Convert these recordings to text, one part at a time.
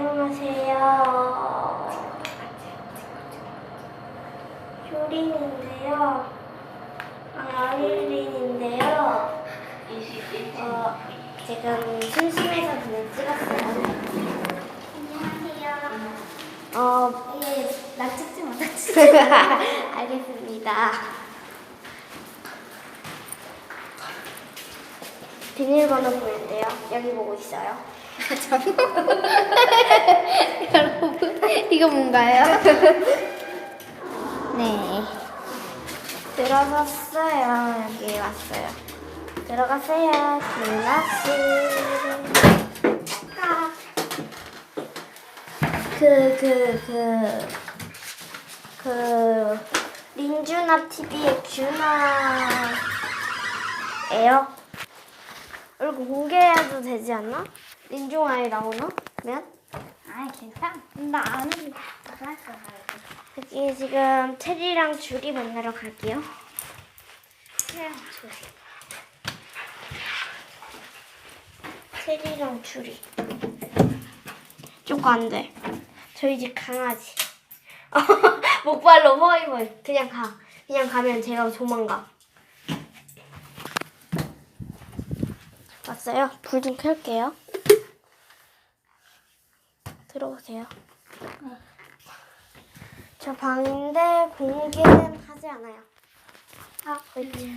안녕하세요. 효린인데요. 아, 효린인데요. 어, 지금 심심해서 그냥 찍었어요. 안녕하세요. 어, 예, 나 찍지 마. 나 찍지 알겠습니다. 비밀번호 보는데요. 여기 보고 있어요. 여러분, 이거 뭔가요? 네. 들어갔어요. 여기 왔어요. 들어가세요. 김나씨. 그, 그, 그, 그, 린주나 TV의 균아예요. 얼굴 공개해도 되지 않나? 린중아이 나오나? 면? 아, 괜찮아. 나 아는 나갈 거야. 여기 지금 테리랑 줄이 만나러 갈게요. 그냥 테리랑 줄이. 쪼까 안 돼. 저희 집 강아지. 목발로 허이허이. 그냥 가. 그냥 가면 제가 도망가. 왔어요? 불 좀 켤게요. 들어오세요. 저 방인데 공개는 하지 않아요. 아, 여기,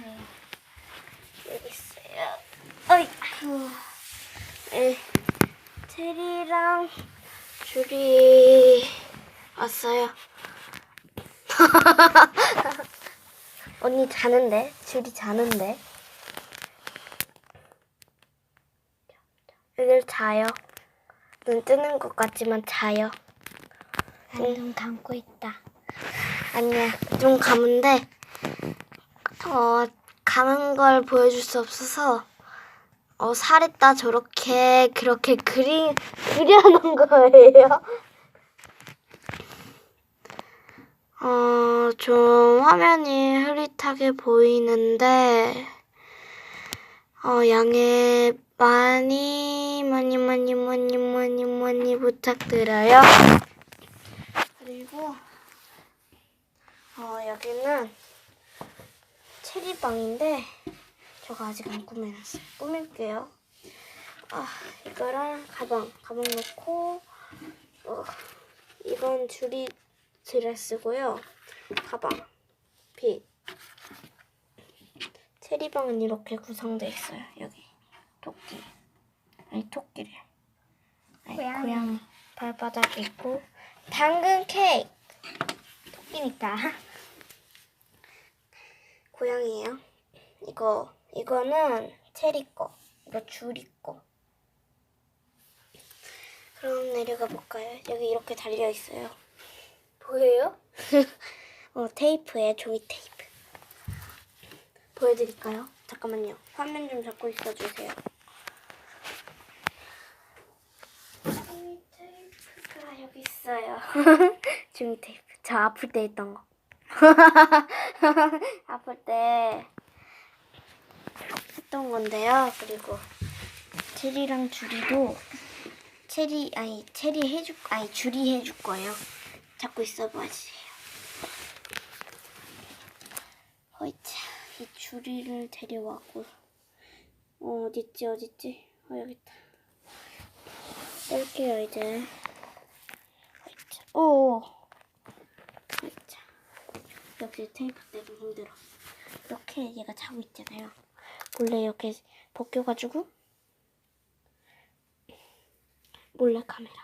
있어요. 어이. 네, 테리랑 줄이 왔어요. 언니 자는데? 줄이 자는데? 여길 자요. 눈 뜨는 것 같지만 자요. 눈 감고 있다. 아니야, 좀 감은데, 어, 감은 걸 보여줄 수 없어서, 어, 살했다, 저렇게, 그렇게 그리, 그려놓은 거예요. 어, 좀 화면이 흐릿하게 보이는데, 어, 양해 많이, 많이, 많이, 많이, 많이, 많이 부탁드려요. 그리고, 어, 여기는 체리방인데 저거 아직 안 꾸며놨어요. 꾸밀게요. 아, 이거랑 가방, 가방 넣고 어, 이건 줄이 드레스고요. 가방, 빛. 체리방은 이렇게 구성되어 있어요. 여기 토끼, 아니 토끼래. 아니, 고양이. 고양이 발바닥 있고 당근 케이크. 토끼니까. 고양이에요. 이거 이거는 체리 거, 이거 줄이 거. 그럼 내려가 볼까요? 여기 이렇게 달려 있어요. 보여요? 어 테이프에 종이 테이프. 보여드릴까요? 잠깐만요. 화면 좀 잡고 있어주세요. 종이 있어요. 종이 테이프. 저 아플 때 있던 거. 아플 때 했던 건데요. 그리고 체리랑 줄이도 체리 아니 체리 해줄 아니 줄이 해줄 거예요. 잡고 있어 봐주세요. 어이차 이 줄이를 데려왔고 어 어딨지 어딨지 어 여기 있다. 뺄게요 이제. 오. 어이차. 역시 테이프 때문에 힘들어. 이렇게 얘가 자고 있잖아요. 몰래 이렇게 벗겨가지고 몰래 카메라.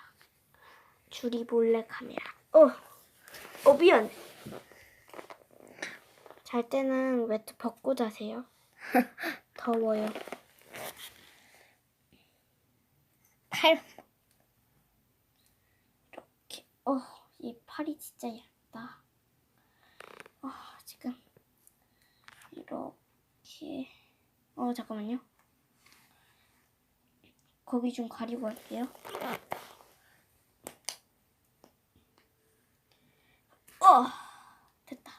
줄이 몰래 카메라. 어, 어 미안. 잘 때는 외투 벗고 자세요. 더워요. 팔. 어, 이 팔이 진짜 얇다. 어, 지금 이렇게. 어, 잠깐만요. 거기 좀 가리고 할게요. 어, 됐다.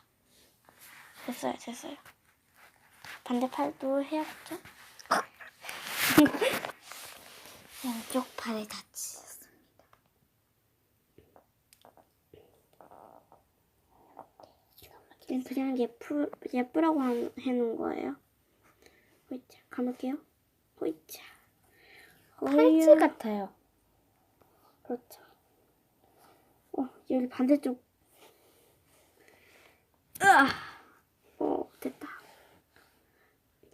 됐어요, 됐어요. 반대 팔도 해야겠죠? 양쪽 팔에 다치셨습니다. 그냥 그냥 예쁘 예쁘라고 한- 해놓은 거예요. 호이자 감을게요. 호이자. 팔찌. 같아요. 그렇죠. 어 여기 반대쪽. 으아. 어 됐다.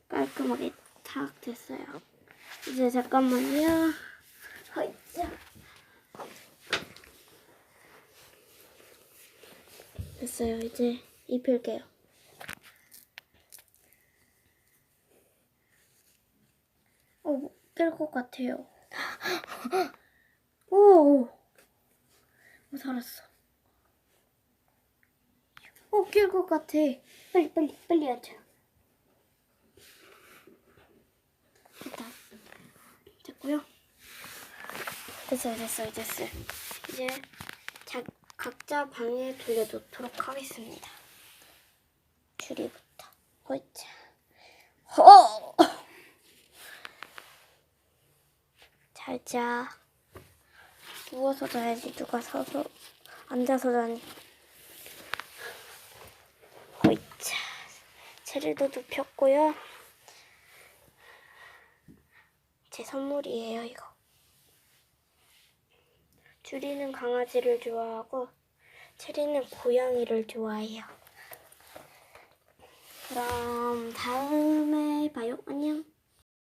깔끔하게 탁 됐어요. 이제 잠깐만요. 호이자. 됐어요. 이제 입힐게요. 어, 깰것 같아요. 오, 오, 살았어. 어, 깰것 같아. 빨리, 빨리, 빨리 하자. 됐다. 됐고요. 됐어요, 됐어요, 됐어요. 이제 자, 각자 방에 돌려놓도록 하겠습니다. 줄이부터. 호! 잘 자. 누워서 자야지 누가 서서 앉아서 자니. 호이자. 체리도 눕혔고요. 제 선물이에요 이거. 주리는 강아지를 좋아하고 체리는 고양이를 좋아해요. 그럼 다음에 봐요. 안녕.